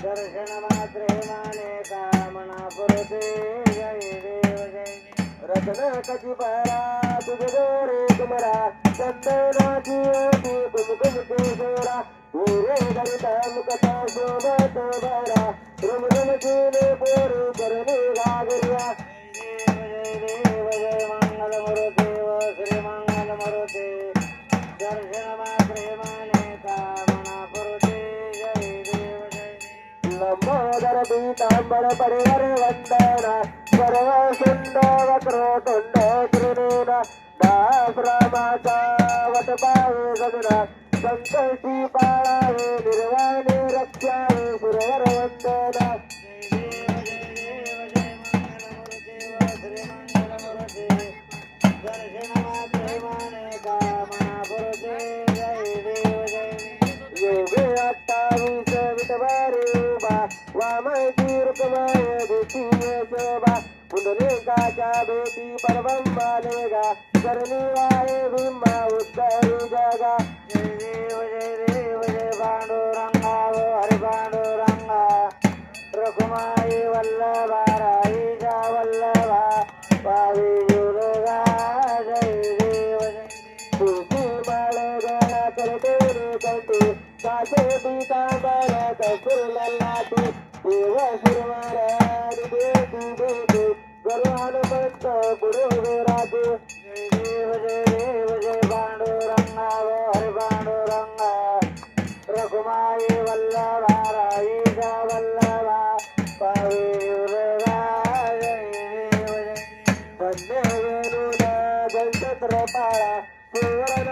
दर्शन मात्रे माने कामना पुरते जय देव जय देव रत्न कची परा तुझे गोरे कुमरा चंदनाची ओटी कुमकुम केशोरा हिरे गणित मुकत शोभत बरा रुम रुम केले पोरी करणे घागरिया जय देव जय देव जय मंगलमूर्ती ओ श्री मंगलमूर्ती दर्शन పీతాంబర పరివర్వందన సర్వసుంద వక్రోతుండ త్రినేన దాశ్రమాచావట పావే సదున సంకల్పి పాళాయే నిర్వాణి రక్ష్యాయే సురవరవందన దర్శనమాత్రమానేకా उभा वामची रुक्माय द्वितीय शोभा पुंडलिकाच्या भेटी परमं बालेगा करणी वाये भीमा उत्तरी जगा जय देव जय देव जय पांडुरंगा व हरि पांडुरंगा रघुमाई वल्लभा राईजा वल्लभा पावी दुर्गा जय देव जय तुझी माळ गळा करते रे कंठी कासे पितांबर कसूर ललाटी देव सुरवार देती देती गरु हनुमंत गुरु विराजे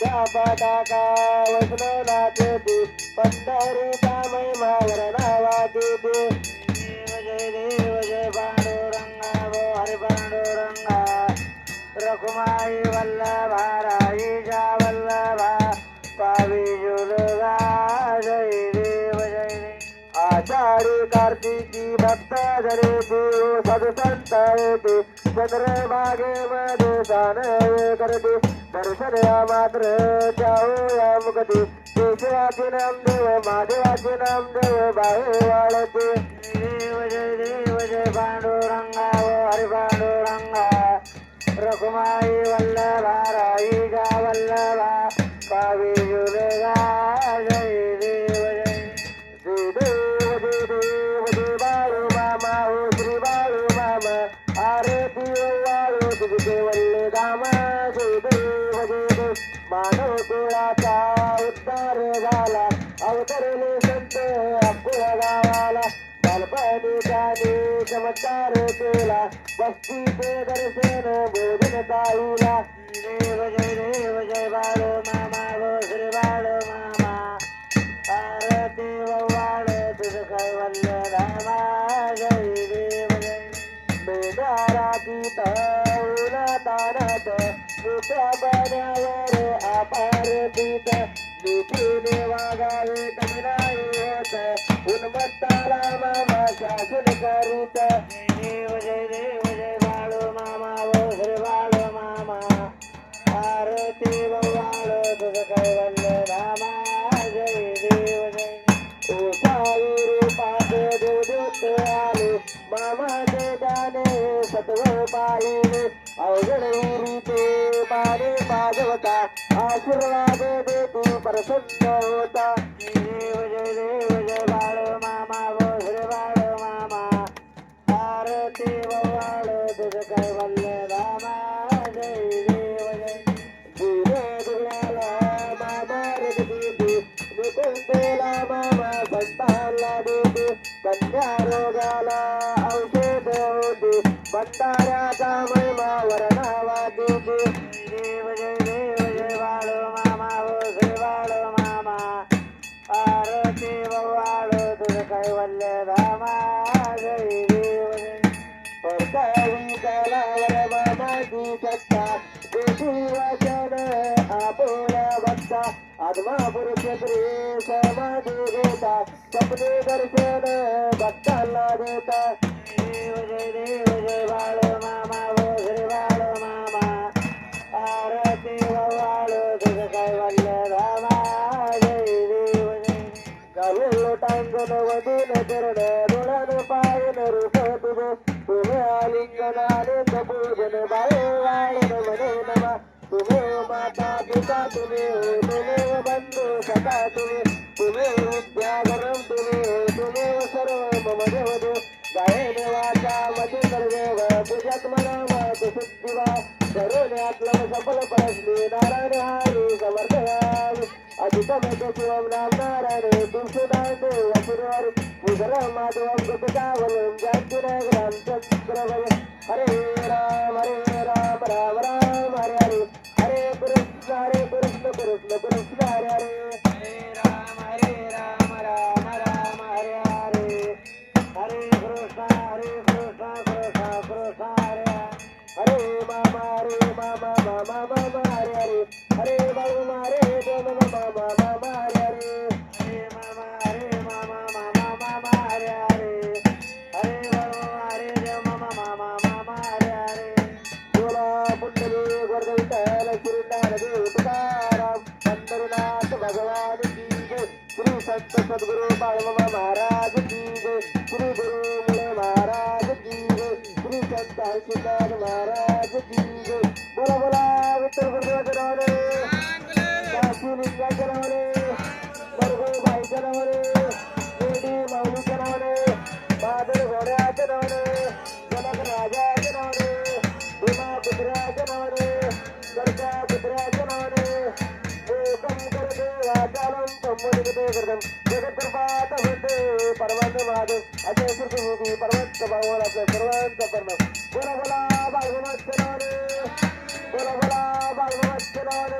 विद्या पताका वैष्णव नाचते पंढरीचा महिमा नावा देते देव जय देव जय पांडुरंगा व हरि पांडुरंगा रघुमाई वल्लभा राईजा वल्लभा पावी जुलगा जय देव जय देव आषाढी कार्तिकी भक्त जरे देव सदसंत येते चंद्रभागेमध्ये सान करते दर्शनया मात्र जाऊया मुखते केशवाचे नामदेव महादेवाचे नाम देव बाहे वाळते देव जय देव जय पांडुरंगा व हरि पांडुरंगा रघुमाई वल्लभा राई गा वल्लभा पावी जुलगा मानव कुळाचा उद्धार झाला. अवतरले संत अकुळ गावाला. बालपणी त्याने चमत्कार केला. बस्तीचे दर्शन भोजन ताईला देव जय देव जय बाळू मामा गो श्री बाळू मामा. आरती वाळ तुझ वल्ल रामा जय देव जय. बेदाराती तौला तानात. मोठ्या पाण्यावर अपारतीत नीतीने वागावे कमी नाही होत उन्मत्ताला मामा शासन करीत. देव जय देव जय बाळू मामा व श्री बाळू मामा आरती वाळ तुझ कैवल्य रामा जय देव जय. ओ रूपात देवदूत आले. मामाचे गाणे सत्व पाहिले. अवघड ते पाणी पाजवता. आशीर्वाद दे तू प्रसन्न होता देव जय देव जय बाळ मामा बोल बाळ मामा आरती बाळ तुझ काय वल्ल रामा जय देव जय दिव्या दुर्गाला मामा रगदी निकुंदेला मामा संताला देते कन्या रोगाला औषध होती पंताऱ्याचा महिमा वरणावा देते दर्शन भक्तांना देता देव जय देव जय बाळ मामा वो बाळ मामा आरती वाळ तुझ कैवल्य रामा जय देव जय घालून लोटांगण वधून चरण ಜನರು ಹೋದುವು ತುಮೇಲಿಂಗನಾಡು ಪ್ರಭುಜನ ಬಾಳೆವಾಳನು ಮನೆ ನಮ ತುಮೇ ಮಾತಾ ಪಿತಾ ತುಮೇ ತುಮೇ ಬಂಧು ಸತಾ ತುಮೇ ತುಮೇ ವಿದ್ಯಾಧರಂ ತುಮೇ ತುಮೇ ಸರ್ವ ಮಮ ದೇವದು ಗಾಯನ ವಾಚಾ ಮತಿ ಸರ್ವೇವ ದುಜಾತ್ಮನ ಮಾತು ಸುದ್ದಿವ ಸರೋನೆ ಆತ್ಮ ಸಫಲ ಪರಸ್ಮಿ ನಾರಾಯಣ ಹಾರಿ ಸಮರ್ಥಯಾಮಿ అధికమేకేశివం నామనారాయణ దించుదాండి అసురవారి ముదర Madhavam గుప్తావలం జాతినగరం చక్రవయ Hare Rama Hare Rama Rama Rama Hare Hari Hare Krishna Hare Krishna Krishna Krishna Hare Hare Hare Mama, Hare Mama, Mama, Mama. భగవాను శ్రీ సంత సద్గురు పరమ మహారాజు శ్రీ గురు श्री महाराज की बोला बोला उत्तर गुरुदेवाच्या नावाने काशी लिंगाच्या बरगो मरगुबाईच्या नावाने लेडी माऊलीच्या नावाने बादल घोड्याच्या नावाने जनक राजा श्रुती परमत्त भावाला आपल्या सर्वांचा परिणाम बोला बोला बाळगोमाच्या नावाने बोला बोला बाळगोमाच्या